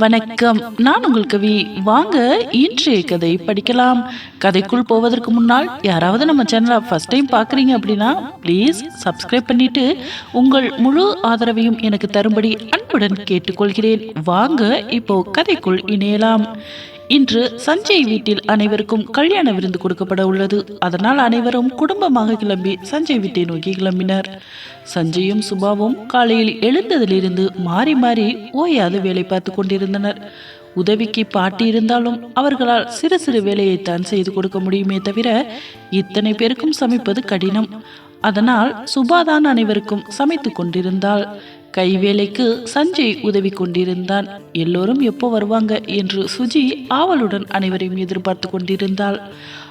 வணக்கம். நான் உங்கள் கவி. வாங்க இன்றைய கதை படிக்கலாம். கதைக்குள் போவதற்கு முன்னால் யாராவது நம்ம சேனலை ஃபர்ஸ்ட் டைம் பார்க்குறீங்க அப்படின்னா ப்ளீஸ் சப்ஸ்கிரைப் பண்ணிட்டு உங்கள் முழு ஆதரவையும் எனக்கு தரும்படி அன்புடன் கேட்டுக்கொள்கிறேன். வாங்க இப்போ கதைக்குள் இணையலாம். இன்று சஞ்சய் வீட்டில் அனைவருக்கும் கல்யாண விருந்து கொடுக்கப்பட உள்ளது. அதனால் அனைவரும் குடும்பமாக கிளம்பி சஞ்சய் வீட்டை நோக்கி கிளம்பினர். சஞ்சயும் சுபாவும் காலையில் எழுந்ததிலிருந்து மாறி மாறி ஓயாது வேலை பார்த்து கொண்டிருந்தனர். உதவிக்கு பாட்டி இருந்தாலும் அவர்களால் சிறு சிறு வேலையைத்தான் செய்து கொடுக்க முடியுமே தவிர இத்தனை பேருக்கும் சமைப்பது கடினம். அதனால் சுபாதான் அனைவருக்கும் சமைத்து கொண்டிருந்தாள். கைவேலைக்கு சஞ்சய் உதவி கொண்டிருந்தான் எல்லோரும் எப்போ வருவாங்க என்று சுஜி ஆவலுடன் அனைவரையும் எதிர்பார்த்து கொண்டிருந்தாள்.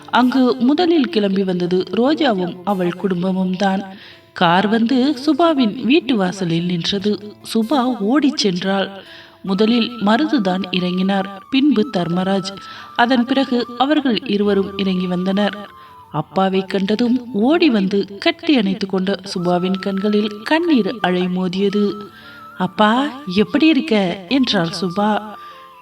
அங்கு முதலில் கிளம்பி வந்தது ரோஜாவும் அவள் குடும்பமும் தான். கார் வந்து சுபாவின் வீட்டு வாசலில் நின்றது. சுபா ஓடிச் சென்றாள். முதலில் மருதுதான் இறங்கினார். பின்பு தர்மராஜ். அதன் பிறகு அவர்கள் இருவரும் இறங்கி வந்தனர். அப்பாவை கண்டதும் ஓடி வந்து கட்டி அணைத்து கொண்ட சுபாவின் கண்களில் கண்ணீர் அழை மோதியது அப்பா எப்படி இருக்க? என்றாள் சுபா.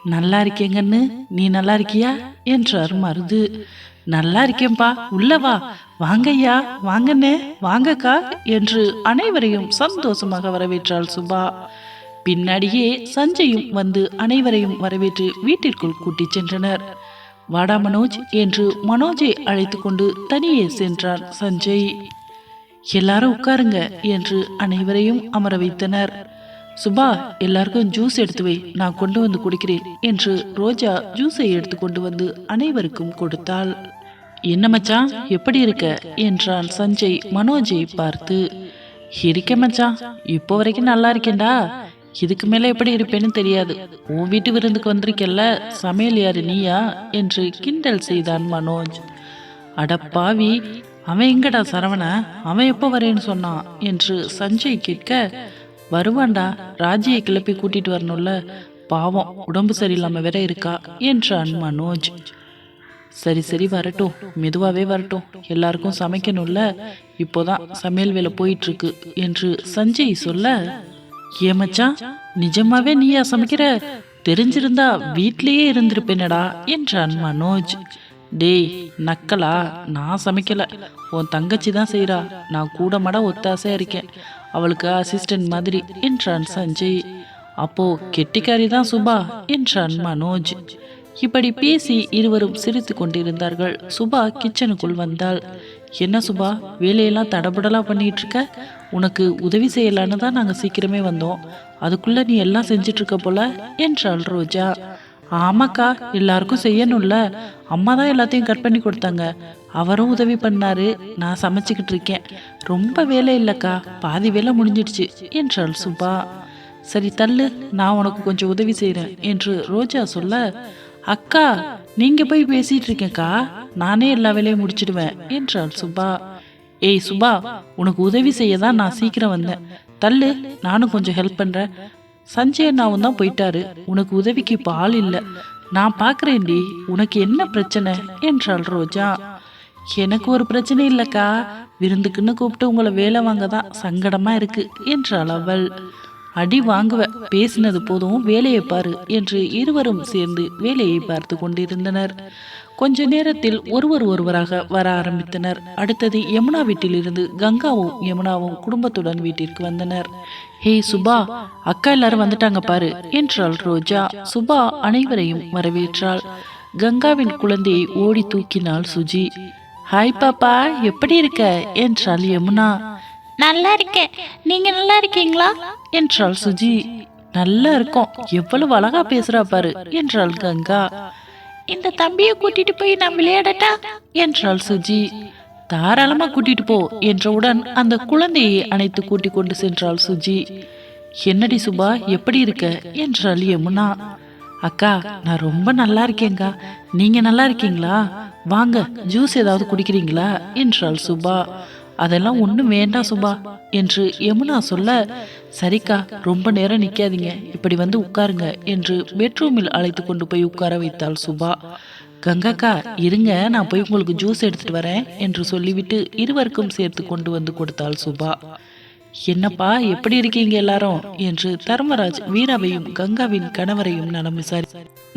நல்லா இருக்கேங்கன்னு நீ நல்லா இருக்கியா? என்றார் மருது. நல்லா இருக்கேன்பா உள்ளவா வாங்கய்யா. வாங்கண்ணே. வாங்கக்கா. என்று அனைவரையும் சந்தோஷமாக வரவேற்றாள் சுபா. பின்னாடியே சஞ்சயும் வந்து அனைவரையும் வரவேற்று வீட்டிற்குள் கூட்டிச் சென்றனர். வாடா மனோஜ் என்று மனோஜை அழைத்து கொண்டு தனியே சென்றான் சஞ்சய். எல்லாரும் உட்காருங்க என்று அனைவரையும் அமர வைத்தனர். சுபா எல்லாருக்கும் ஜூஸ் எடுத்து வை நான் கொண்டு வந்து குடிக்கிறேன் என்று ரோஜா ஜூஸை எடுத்து கொண்டு வந்து அனைவருக்கும் கொடுத்தாள். என்ன மச்சான் எப்படி இருக்க? என்றான் சஞ்சய் மனோஜை பார்த்து. இருக்க மச்சான் இப்போ வரைக்கும் நல்லா இருக்கேன்டா. இதுக்கு மேல எப்படி இருப்பேன்னு தெரியாது. உன் வீட்டு விருந்துக்கு வந்திருக்கல்ல சமையல் யாரு நீயா? என்று கிண்டல் செய்தான் மனோஜ். அடப்பாவி அவன் எங்கடா சரவண? அவன் எப்போ வரேன்னு சொன்னான் என்று சஞ்சய் கேட்க வருவான்டா ராஜியை கிளப்பி கூட்டிட்டு வரணும்ல? பாவம் உடம்பு சரியில்லாம வேற இருக்கா? என்றான் மனோஜ். சரி சரி வரட்டும். மெதுவாகவே வரட்டும். எல்லாருக்கும் சமைக்கணும்ல? இப்போதான் சமையல் வேலை போயிட்டு இருக்கு என்று சஞ்சய் சொல்ல ஏ மச்சான் நிஜமாவே நீயா சமைக்கிற? தெரிஞ்சிருந்தா வீட்லேயே இருந்திருப்பேனடா என்றான் மனோஜ். டேய் நக்கலா நான் சமைக்கல. உன் தங்கச்சி தான் செய்கிறா நான் கூட மட ஒத்தாசையாக இருக்கேன். அவளுக்கு அசிஸ்டன்ட் மாதிரி என்றான் சஞ்சய். அப்போ கெட்டிக்காரி தான் சுபா என்றான் மனோஜ். இப்படி பேசி இருவரும் சிரித்து கொண்டிருந்தார்கள். சுபா கிச்சனுக்குள் வந்தாள். என்ன சுபா வேலையெல்லாம் தடபடலாக பண்ணிகிட்டு இருக்க உனக்கு உதவி செய்யலான்னு தான் நாங்கள் சீக்கிரமே வந்தோம். அதுக்குள்ளே நீ எல்லாம் செஞ்சிட்ருக்க போல? என்றாள் ரோஜா. ஆமாக்கா எல்லாருக்கும் செய்யணும்ல. அம்மா தான் எல்லாத்தையும் கட் பண்ணி கொடுத்தாங்க. அவரும் உதவி பண்ணாரு. நான் சமைச்சிக்கிட்டு இருக்கேன் ரொம்ப வேலை இல்லைக்கா. பாதி வேலை முடிஞ்சிடுச்சு என்றாள் சுபா. சரி தள்ளு நான் உனக்கு கொஞ்சம் உதவி செய்கிறேன் என்று ரோஜா சொல்ல அக்கா நீங்க போய் பேசிட்டு இருக்கேக்கா நானே எல்லா வேலையும் முடிச்சிடுவேன் என்றாள் சுபா ஏய் சுபா உனக்கு உதவி செய்ய தான் நான் சீக்கிரம் வந்தேன். தள்ளு நானும் கொஞ்சம் ஹெல்ப் பண்றேன். சஞ்சய் அண்ணாவும் தான் போயிட்டாரு. உனக்கு உதவிக்கு இப்போ ஆள் இல்லை. நான் பார்க்குறேன்டி உனக்கு என்ன பிரச்சனை? என்றாள் ரோஜா. எனக்கு ஒரு பிரச்சனை இல்லைக்கா. விருந்துக்குன்னு கூப்பிட்டு உங்களை வேலை வாங்க தான் சங்கடமா இருக்கு என்றாள் அவள். அடி வாங்குவ பேசினது போதும் வேலையை பாரு என்று இருவரும் சேர்ந்து வேலையை பார்த்து கொண்டிருந்தனர். கொஞ்ச நேரத்தில் ஒருவர் ஒருவராக வர ஆரம்பித்தனர். அடுத்தது யமுனா வீட்டிலிருந்து கங்காவும் யமுனாவும் குடும்பத்துடன் வீட்டிற்கு வந்தனர். ஹே சுபா அக்கா எல்லாரும் வந்துட்டாங்க பாரு என்றாள் ரோஜா. சுபா அனைவரையும் வரவேற்றாள். கங்காவின் குழந்தையை ஓடி தூக்கினாள் சுஜி. ஹாய் பாப்பா எப்படி இருக்க? என்றாள் யமுனா. நல்லா இருக்கேன் நீங்க நல்லா இருக்கீங்களா என்றாள் சுஜி. நல்லா இருக்கோம் எவ்வளவு அழகா பேசுறா பாரு என்றாள் கங்கா. இந்த தம்பியை கூட்டிட்டு போய் நான் விளையாடட்டா? என்றாள் சுஜி. தாராளமா கூட்டிட்டு போ என்றவுடன் அந்த குழந்தையை அணைத்து கூட்டிக் கொண்டு சென்றாள் சுஜி. என்னடி சுபா எப்படி இருக்க? என்றாள் யமுனா. அக்கா நான் ரொம்ப நல்லா இருக்கேங்கா நீங்க நல்லா இருக்கீங்களா? வாங்க ஜூஸ் ஏதாவது குடிக்கிறீங்களா? என்றாள் சுபா. அதெல்லாம் ஒன்றும் வேண்டாம் சுபா என்று யமுனா சொல்ல சரிக்கா ரொம்ப நேரம் நிக்காதீங்க. இப்படி வந்து உட்காருங்க என்று பெட்ரூமில் அழைத்து கொண்டு போய் உட்கார வைத்தாள் சுபா. கங்காக்கா இருங்க நான் போய் உங்களுக்கு ஜூஸ் எடுத்துட்டு வரேன் என்று சொல்லிவிட்டு இருவருக்கும் சேர்த்து கொண்டு வந்து கொடுத்தாள் சுபா. என்னப்பா எப்படி இருக்கீங்க எல்லாரும்? என்று தர்மராஜ் வீராவையும் கங்காவின் கணவரையும் நலம் விசாரி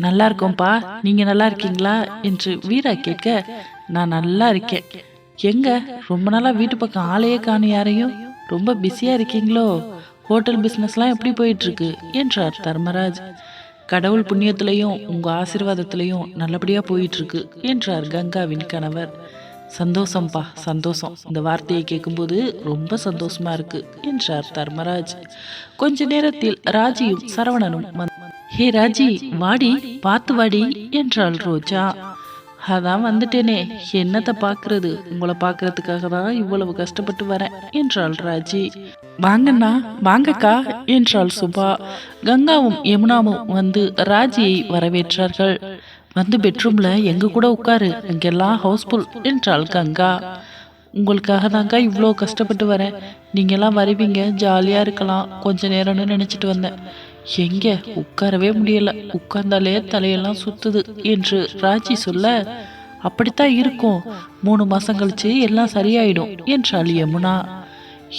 நல்லா இருக்கோம்ப்பா நீங்க நல்லா இருக்கீங்களா? என்று வீரா கேட்க நான் நல்லா இருக்கேன். எங்க? ரொம்ப நாளா வீட்டு பக்கம் ஆளையே காணு யாரையும். ரொம்ப பிஸியா இருக்கீங்களோ? ஹோட்டல் பிஸ்னஸ்லாம் எப்படி போயிட்டு இருக்கு என்றார் தர்மராஜ். கடவுள் புண்ணியத்திலையும் உங்க ஆசிர்வாதத்திலையும் நல்லபடியா போயிட்டு இருக்கு என்றார் கங்காவின் கணவர். சந்தோஷம்ப்பா சந்தோஷம். இந்த வார்த்தையை கேட்கும்போது ரொம்ப சந்தோஷமா இருக்கு என்றார் தர்மராஜ். கொஞ்ச நேரத்தில் ராஜியும் சரவணனும் ஹே ராஜி வாடி பார்த்து வாடி என்றாள் ரோஜா. அதான் வந்துட்டேனே. என்னத்தை பார்க்கறது உங்களை பார்க்கறதுக்காக தான் இவ்வளவு கஷ்டப்பட்டு வரேன் என்றாள் ராஜி. வாங்கண்ணா வாங்கக்கா என்றாள் சுபா. கங்காவும் யமுனாவும் வந்து ராஜியை வரவேற்றார்கள். வந்து பெட்ரூம்ல எங்க கூட உட்காரு அங்கெல்லாம் ஹவுஸ்ஃபுல் என்றாள் கங்கா. உங்களுக்காக தாங்க இவ்வளோ கஷ்டப்பட்டு வரேன். நீங்கெல்லாம் வருவீங்க ஜாலியாக இருக்கலாம் கொஞ்ச நேரம்னு நினச்சிட்டு வந்தேன். எங்க? உட்காரவே முடியல. உட்கார்ந்தாலே தலையெல்லாம் சுத்துது என்று ராஜி சொல்ல அப்படித்தான் இருக்கும். மூணு மாசம் கழிச்சு எல்லாம் சரியாயிடும் என்றாள் யமுனா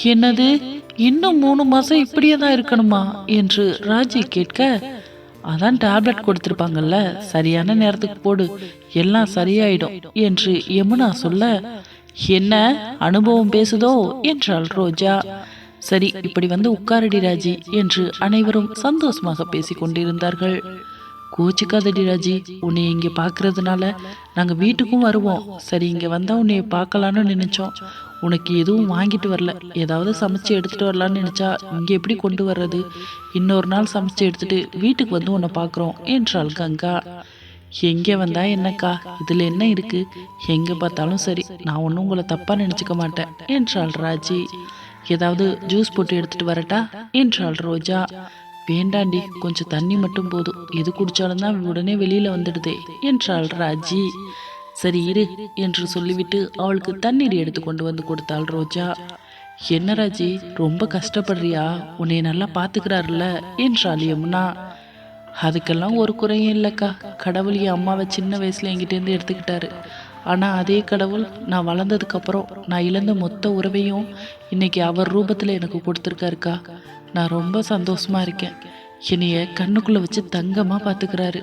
என்னது? இன்னும் மூணு மாசம் இப்படியே தான் இருக்கணுமா? என்று ராஜி கேட்க அதான் டேப்லெட் கொடுத்துருப்பாங்கல்ல. சரியான நேரத்துக்கு போடு. எல்லாம் சரியாயிடும் என்று யமுனா சொல்ல என்ன? அனுபவம் பேசுதோ? என்றாள் ரோஜா. சரி இப்படி வந்து உட்காரடி ராஜி என்று அனைவரும் சந்தோஷமாக பேசிக் கொண்டிருந்தார்கள். கோச்சிக்காதடி ராஜி உன்னை இங்கே பார்க்கறதுனால நாங்கள் வீட்டுக்கும் வருவோம். சரி இங்கே வந்தால் உன்னை பார்க்கலான்னு நினைச்சோம். உனக்கு எதுவும் வாங்கிட்டு வரல. ஏதாவது சமைச்சு எடுத்துட்டு வரலான்னு நினைச்சா இங்கே எப்படி கொண்டு வர்றது? இன்னொரு நாள் சமைச்சு எடுத்துட்டு வீட்டுக்கு வந்து உன்னை பார்க்குறோம் என்றாள் கங்கா. எங்கே வந்தா என்னக்கா? இதில் என்ன இருக்கு? எங்கே பார்த்தாலும் சரி நான் ஒன்றும் உங்களை தப்பாக நினச்சிக்க மாட்டேன் என்றாள் ராஜி. ஏதாவது ஜூஸ் போட்டு எடுத்துட்டு வரட்டா? என்றாள் ரோஜா. வேண்டாண்டி கொஞ்சம் தண்ணி மட்டும் போதும். எது குடிச்சாலும் தான் உடனே வெளியில வந்துடுதே என்றாள் ராஜி. சரி இரு என்று சொல்லிவிட்டு அவளுக்கு தண்ணீர் எடுத்து கொண்டு வந்து கொடுத்தாள் ரோஜா. என்ன ராஜி ரொம்ப கஷ்டப்படுறியா? உன்னை நல்லா பாத்துக்கிறாருல்ல என்றாள் யமுனா. அதுக்கெல்லாம் ஒரு குறையும் இல்லைக்கா. கடவுள் என் அம்மாவை சின்ன வயசுல என்கிட்டேருந்து எடுத்துக்கிட்டாரு. ஆனால் அதே கடவுள் நான் வளர்ந்ததுக்கப்புறம் நான் இழந்த மொத்த உறவையும் இன்னைக்கு அவர் ரூபத்தில் எனக்கு கொடுத்துருக்காருக்கா. நான் ரொம்ப சந்தோஷமாக இருக்கேன். என்னைய கண்ணுக்குள்ளே வச்சு தங்கமாக பார்த்துக்கிறாரு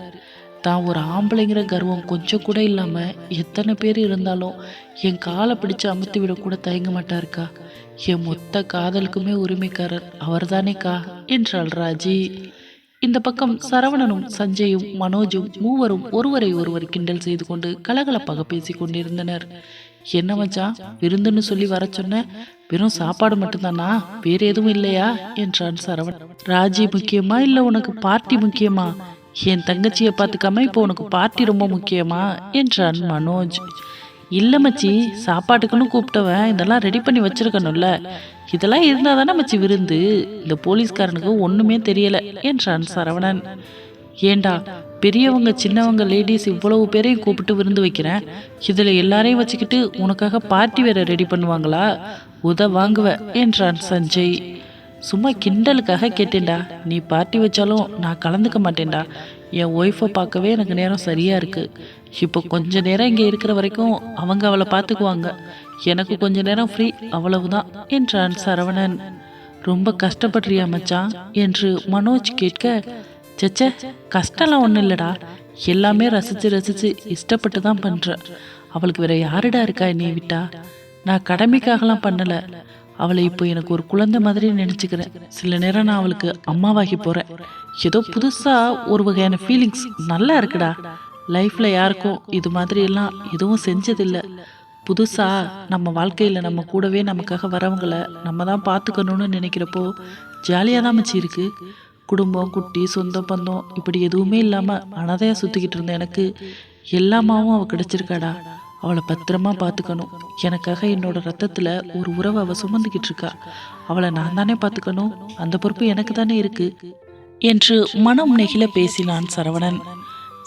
தான் ஒரு ஆம்பளைங்கிற கர்வம் கொஞ்சம் கூட இல்லாமல் எத்தனை பேர் இருந்தாலும் என் காலை பிடிச்சு அமுத்தி விட கூட தயங்க மாட்டாருக்கா. என் மொத்த காதலுக்குமே உரிமைக்காரர் அவர்தானேக்கா என்றாள் ராஜி. இந்த பக்கம் சரவணனும் சஞ்சயும் மனோஜும் மூவரும் ஒருவரை ஒருவர் கிண்டல் செய்து கொண்டு கலகலப்பாக பேசிக் கொண்டிருந்தனர். என்ன மச்சான் விருந்துன்னு சொல்லி வர சொன்ன? வெறும் சாப்பாடு மட்டும்தானா? வேற எதுவும் இல்லையா? என்றான் சரவணன். ராஜி முக்கியமா இல்ல உனக்கு பார்ட்டி முக்கியமா? என் தங்கச்சியை பார்த்துக்காம இப்போ உனக்கு பார்ட்டி ரொம்ப முக்கியமா? என்றான் மனோஜ். இல்லை மச்சி சாப்பாட்டுக்குன்னு கூப்பிட்டவன் இதெல்லாம் ரெடி பண்ணி வச்சிருக்கணும்ல. இதெல்லாம் இருந்தால் தானே மச்சி விருந்து. இந்த போலீஸ்காரனுக்கு ஒன்றுமே தெரியலை என்றான் சரவணன். ஏண்டா பெரியவங்க சின்னவங்க லேடிஸ் இவ்வளவு பேரையும் கூப்பிட்டு விருந்து வைக்கிறேன். இதில் எல்லாரையும் வச்சுக்கிட்டு உனக்காக பார்ட்டி வேற ரெடி பண்ணுவாங்களா? உத வாங்குவேன் என்றான் சஞ்சய். சும்மா கிண்டலுக்காக கேட்டேன்டா. நீ பார்ட்டி வச்சாலும் நான் கலந்துக்க மாட்டேன்டா. என் ஒய்ஃபை பார்க்கவே எனக்கு நேரம் சரியாக இருக்குது இப்போ கொஞ்ச நேரம் இங்கே இருக்கிற வரைக்கும் அவங்க அவளை பார்த்துக்குவாங்க. எனக்கு கொஞ்ச நேரம் ஃப்ரீ அவ்வளவுதான் என்றான் சரவணன். ரொம்ப கஷ்டப்படுறியா மச்சான்? என்று மனோஜ் கேட்க சச்சே கஷ்டம்லாம் ஒன்றும் இல்லைடா. எல்லாமே ரசித்து ரசித்து இஷ்டப்பட்டு தான் பண்ணுற அவளுக்கு வேற யாருடா இருக்கா என்னை விட்டா? நான் கடமைக்காகலாம் பண்ணலை. அவளை இப்போ எனக்கு ஒரு குழந்தை மாதிரி நினச்சிக்கிறேன். சில நேரம் நான் அவளுக்கு அம்மாவாகி போகிறேன் ஏதோ புதுசாக ஒரு வகையான ஃபீலிங்ஸ் நல்லா இருக்குடா. லைஃப்பில் யாருக்கும் இது மாதிரி எல்லாம் எதுவும் செஞ்சதில்லை. புதுசாக நம்ம வாழ்க்கையில் நம்ம கூடவே நமக்காக வரவங்கள நம்ம தான் பார்த்துக்கணும்னு நினைக்கிறப்போ ஜாலியாக தான் மச்சி இருக்கு. குடும்பம் குட்டி சொந்த பந்தம் இப்படி எதுவுமே இல்லாமல் அனாதையாக சுற்றிக்கிட்டு இருந்த எனக்கு எல்லாமாவும் அவள் கிடச்சிருக்காடா. அவளை பத்திரமா பார்த்துக்கணும் எனக்காக என்னோட ரத்தத்தில் ஒரு உறவை அவள் சுமந்துக்கிட்டு இருக்கா. அவளை நான் தானே பார்த்துக்கணும் அந்த பொறுப்பு எனக்கு தானே இருக்கு. என்று மனம் நெகிழ பேசினான் சரவணன்.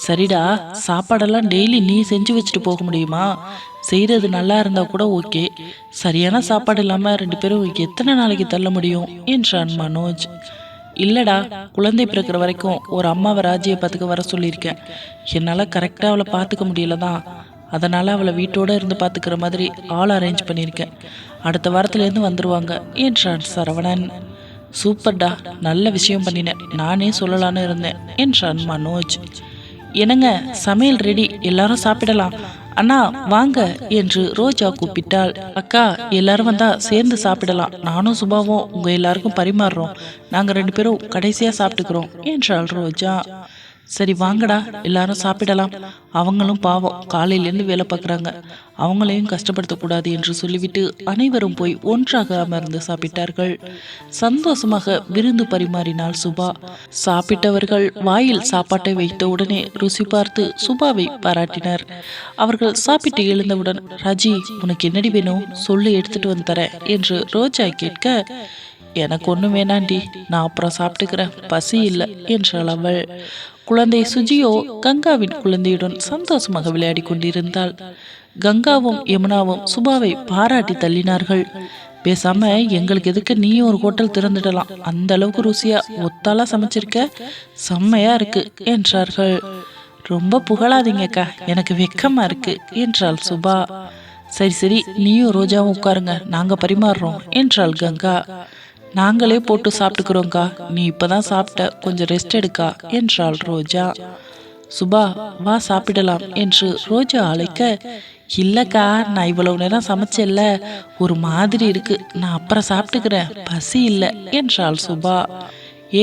சரிடா சாப்பாடெல்லாம் டெய்லி நீ செஞ்சு வச்சுட்டு போக முடியுமா? செய்கிறது நல்லா இருந்தால் கூட ஓகே. சரியான சாப்பாடு இல்லாமல் ரெண்டு பேரும் எத்தனை நாளைக்கு தள்ள முடியும்? என்றான் மனோஜ். இல்லடா குழந்தை பிறக்கிற வரைக்கும் ஒரு அம்மாவை ராஜியை பார்த்துக்க வர சொல்லியிருக்கேன். என்னால் கரெக்டாக அவளை பார்த்துக்க முடியல தான் அதனால் அவளை வீட்டோட இருந்து பார்த்துக்கிற மாதிரி ஆள் அரேஞ்ச் பண்ணியிருக்கேன். அடுத்த வாரத்துலேருந்து வந்துடுவாங்க என்றான் சரவணன். சூப்பர்டா நல்ல விஷயம் பண்ணினேன். நானே சொல்லலான்னு இருந்தேன் என்றான் மனோஜ். என்னங்க சமையல் ரெடி எல்லாரும் சாப்பிடலாம். அண்ணா வாங்க என்று ரோஜா கூப்பிட்டாள். அக்கா எல்லாரும் வந்தா சேர்ந்து சாப்பிடலாம். நானும் சுபாவும் உங்க எல்லாருக்கும் பரிமாறுறோம். நாங்க ரெண்டு பேரும் கடைசியா சாப்பிட்டுக்கிறோம் என்றாள் ரோஜா. சரி வாங்கடா. எல்லாரும் சாப்பிடலாம். அவங்களும் பாவம் காலையிலேருந்து வேலை பார்க்குறாங்க. அவங்களையும் கஷ்டப்படுத்தக்கூடாது என்று சொல்லிவிட்டு அனைவரும் போய் ஒன்றாக அமர்ந்து சாப்பிட்டார்கள். சந்தோஷமாக விருந்து பரிமாறினாள் சுபா. சாப்பிட்டவர்கள் வாயில் சாப்பாட்டை வைத்த உடனே ருசி பார்த்து சுபாவை பாராட்டினர். அவர்கள் சாப்பிட்டு எழுந்தவுடன் ராஜி உனக்கு என்னடி வேணும்? சொல்லு எடுத்துட்டு வந்து தரேன் என்று ரோஜா கேட்க எனக்கு ஒன்றும் வேணாண்டி. நான் அப்புறம் சாப்பிட்டுக்கிறேன். பசி இல்லை என்றாள் அவள். குழந்தை சுஜியோ கங்காவின் குழந்தையுடன் சந்தோஷமாக விளையாடி கொண்டிருந்தாள். கங்காவும் யமுனாவும் சுபாவை பாராட்டி தள்ளினார்கள். பேசாம எங்களுக்கு எதுக்கு நீயும் ஒரு ஹோட்டல் திறந்துடலாம்? அந்த அளவுக்கு ருசியா ஒத்தாலா சமைச்சிருக்க? செம்மையா இருக்கு என்றார்கள். ரொம்ப புகழாதீங்கக்கா எனக்கு வெக்கமா இருக்கு என்றாள் சுபா. சரி சரி நீயும் ரோஜாவும் உட்காருங்க நாங்க பரிமாறுறோம் என்றாள் கங்கா. நாங்களே போட்டு சாப்பிட்டுக்கிறோங்க்கா நீ இப்பதான் சாப்பிட்ட கொஞ்சம் ரெஸ்ட் எடுக்கா என்றாள் ரோஜா. சுபா வா சாப்பிடலாம் என்று ரோஜா அழைக்க இல்லக்கா நான் இவ்வளவு நேரம் சமைச்சேல்ல ஒரு மாதிரி இருக்கு நான் அப்புறம் சாப்பிட்டுக்கிறேன் பசி இல்லை என்றாள் சுபா.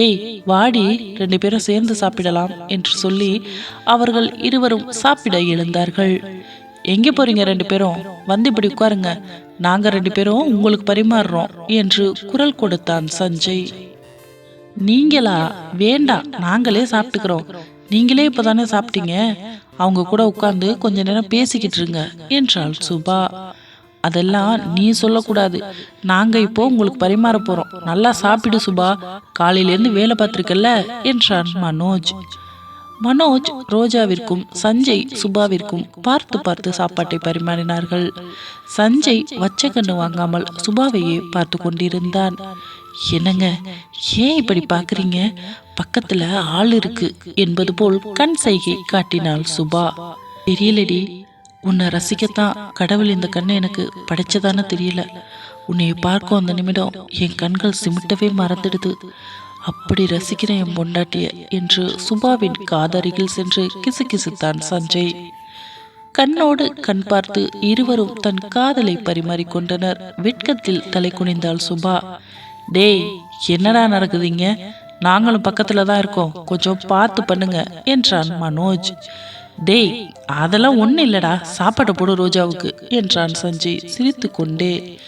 ஏய் வாடி ரெண்டு பேரும் சேர்ந்து சாப்பிடலாம் என்று சொல்லி அவர்கள் இருவரும் சாப்பிட எழுந்தார்கள். எங்கே போறீங்க ரெண்டு பேரும்? வந்து இப்படி உட்காருங்க. நாங்க ரெண்டு பேரும் உங்களுக்கு பரிமாறுறோம் என்று குரல் கொடுத்தான் சஞ்சய். நீங்களா? வேண்டாம் நாங்களே சாப்பிட்டுக்கிறோம். நீங்களே இப்பதானே சாப்பிட்டீங்க? அவங்க கூட உட்கார்ந்து கொஞ்ச நேரம் பேசிக்கிட்டு இருங்க என்றாள் சுபா. அதெல்லாம் நீ சொல்லக்கூடாது. நாங்க இப்போ உங்களுக்கு பரிமாற போறோம். நல்லா சாப்பிடு சுபா. காலையிலேருந்து வேலை பார்த்துருக்கல்ல? என்றான் மனோஜ். மனோஜ் ரோஜாவிற்கும் சஞ்சய் சுபாவிற்கும் பார்த்து பார்த்து சாப்பாட்டை பரிமாறினார்கள். சஞ்சய் வச்ச கண்ணு வாங்காமல் சுபாவையே பார்த்து கொண்டிருந்தான். என்னங்க ஏன் இப்படி பாக்குறீங்க பக்கத்துல ஆள் இருக்கு என்பது போல் கண் சைகை காட்டினாள் சுபா. தெரியலடி உன்னை ரசிக்கத்தான் கடவுள் இந்த கண்ணை எனக்கு படைச்சதானே தெரியல. உன்னை பார்க்கும் அந்த நிமிடம் என் கண்கள் சிமிட்டவே மறந்துடுது. அப்படி ரசிக்கிறேன் என் பொண்டாட்டிய என்று சுபாவின் காதருகில் சென்று கிசுகிசுத்தான் சஞ்சய். கண்ணோடு கண் பார்த்து இருவரும் தன் காதலை பரிமாறிக்கொண்டனர் வெட்கத்தில் தலை குனிந்தாள் சுபா. டேய் என்னடா நடக்குதுங்க? நாங்களும் பக்கத்துல தான் இருக்கோம். கொஞ்சம் பார்த்து பண்ணுங்க என்றான் மனோஜ். டேய் அதெல்லாம் ஒன்றும் இல்லடா. சாப்பாடு போடு ரோஜாவுக்கு என்றான் சஞ்சய் சிரித்து கொண்டே.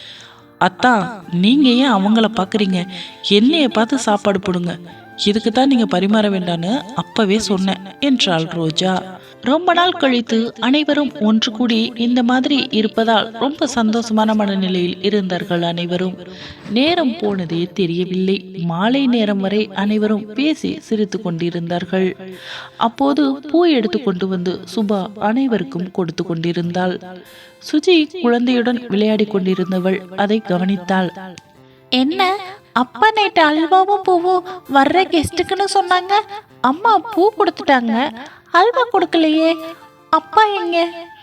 அத்தான் நீங்க ஏன் அவங்கள பார்க்குறீங்க என்னைய பார்த்து சாப்பாடு போடுங்க. இதுக்கு தான் நீங்க பரிமாற வேண்டான்னு அப்பவே சொன்னேன் என்றாள் ரோஜா. ரொம்ப நாள் கழித்து அனைவரும் ஒன்று கூடி இந்த மாதிரி இருப்பதால் ரொம்ப சந்தோஷமான மனநிலையில் இருந்தார்கள் அனைவரும். நேரம் போனதே தெரியவில்லை. மாலை நேரம் வரை அனைவரும் பேசி சிரித்து கொண்டிருந்தார்கள். அப்போது பூ எடுத்து கொண்டு வந்து சுபா அனைவருக்கும் கொடுத்து கொண்டிருந்தாள். சுஜி குழந்தையுடன் விளையாடி கொண்டிருந்தவள் அதை கவனித்தாள். என்ன? அப்பா நைட்டு அல்வாவும் பூவும் வர்ற கெஸ்ட்டுக்குன்னு சொன்னாங்க? அம்மா பூ கொடுத்துட்டாங்க. அல்வா கொடுக்கலையே. அப்பா எங்க?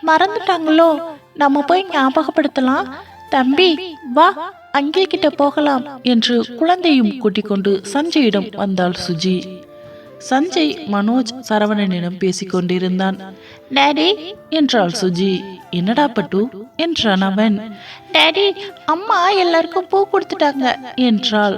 மறந்துட்டாங்களோ? நம்ம போய் ஞாபகப்படுத்தலாம். தம்பி வா அங்கே கிட்ட போகலாம் என்று குழந்தையும் கூட்டிக் கொண்டு சஞ்சயிடம் வந்தாள் சுஜி. சஞ்சய் மனோஜ் சரவணனிடம் பேசிக் கொண்டிருந்தான் டாடி என்றாள் சுஜி. என்னடா பட்டு? என்றான் அவன். டேடி அம்மா எல்லாருக்கும் பூ கொடுத்துட்டாங்க என்றாள்.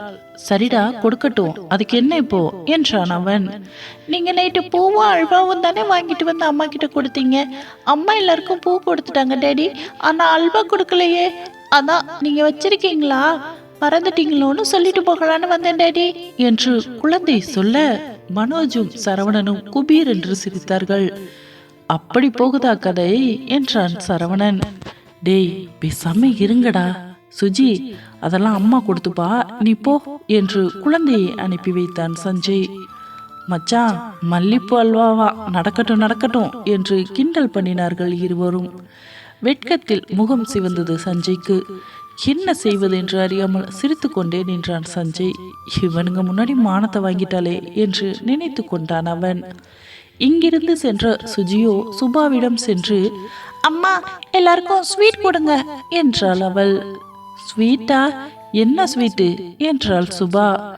சரிடா கொடுக்கட்டும். அதுக்கு என்ன இப்போ? என்றான் அவன். நீங்க நைட்டு பூவும் அல்வாவும் தானே வாங்கிட்டு வந்து அம்மா கிட்ட கொடுத்தீங்க? அம்மா எல்லாருக்கும் பூ கொடுத்துட்டாங்க டேடி. ஆனா அல்வா கொடுக்கலையே. அதான் நீங்க வச்சிருக்கீங்களா? மறந்துட்டீங்களோன்னு சொல்லிட்டு போகலான்னு வந்தேன் டேடி என்று குழந்தை சொல்ல மனோஜும் சரவணனும் குபீர் என்று சிரித்தார்கள். அப்படி போகுதா கதை? என்றான் சரவணன். டேய் பேசாம இருங்கடா. சுஜி அதெல்லாம் அம்மா கொடுத்துப்பா. நீ போ என்று குழந்தையை அனுப்பி வைத்தான் சஞ்சய். மச்சான் மல்லிப்பூ அல்வாவா நடக்கட்டும் நடக்கட்டும் என்று கிண்டல் பண்ணினார்கள் இருவரும். வெட்கத்தில் முகம் சிவந்தது சஞ்சய்க்கு. என்ன செய்வது என்று அறியாமல் சிரித்துக்கொண்டே நின்றான் சஞ்சய். இவனுங்க முன்னாடி மானத்தை வாங்கிட்டாளே என்று நினைத்து கொண்டான் அவன். இங்கிருந்து சென்ற சுஜியோ சுபாவிடம் சென்று அம்மா எல்லாருக்கும் ஸ்வீட் கொடுங்க என்றாள் அவள். ஸ்வீட்டா? என்ன ஸ்வீட்டு? என்றாள் சுபா.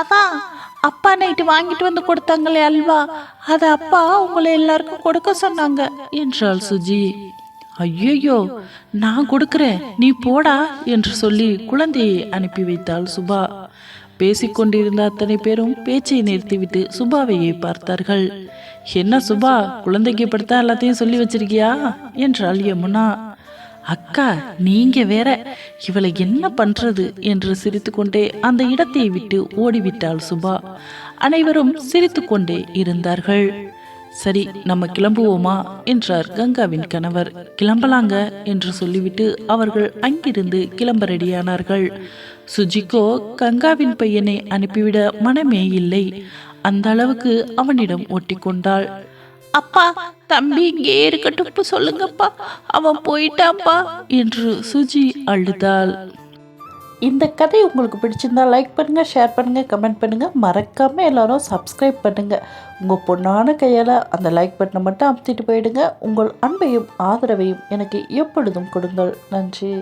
அதான் அப்பா நைட்டு வாங்கிட்டு வந்து கொடுத்தாங்களே அல்வா. அதை அப்பா உங்களை எல்லாருக்கும் கொடுக்க சொன்னாங்க என்றாள் சுஜி. ஐயையோ நான் கொடுக்குறேன் நீ போடா என்று சொல்லி குழந்தையை அனுப்பி வைத்தாள் சுபா. பேசிக்கொண்டிருந்த அத்தனை பேரும் பேச்சை நிறுத்திவிட்டு சுபாவையை பார்த்தார்கள். என்ன சுபா குழந்தைக்கு படுத்தா எல்லாத்தையும் சொல்லி வச்சிருக்கியா? என்றாள் யமுனா. அக்கா நீங்க வேற இவளை என்ன பண்றது என்று சிரித்துக்கொண்டே அந்த இடத்தை விட்டு ஓடிவிட்டாள் சுபா. அனைவரும் சிரித்துக்கொண்டே இருந்தார்கள். சரி நம்ம கிளம்புவோமா? என்றார் கங்காவின் கணவர். கிளம்பலாங்க என்று சொல்லிவிட்டு அவர்கள் அங்கிருந்து கிளம்ப ரெடியானார்கள். சுஜிக்கோ கங்காவின் பையனை அனுப்பிவிட மனமே இல்லை. அந்த அளவுக்கு அவனிடம் ஒட்டி கொண்டாள் அப்பா தம்பி இங்கே இருக்கட்டும் சொல்லுங்கப்பா. அவன் போயிட்டாப்பா என்று சுஜி அழுதாள். இந்த கதை உங்களுக்கு பிடிச்சிருந்தா லைக் பண்ணுங்க ஷேர் பண்ணுங்க கமெண்ட் பண்ணுங்க. மறக்காம எல்லாரும் சப்ஸ்கிரைப் பண்ணுங்க. உங்க பொண்ணான கையால அந்த லைக் பட்டனை மட்டும் அமுத்திட்டு போயிடுங்க. உங்கள் அன்பையும் ஆதரவையும் எனக்கு எப்பொழுதும் கொடுங்கள். நன்றி.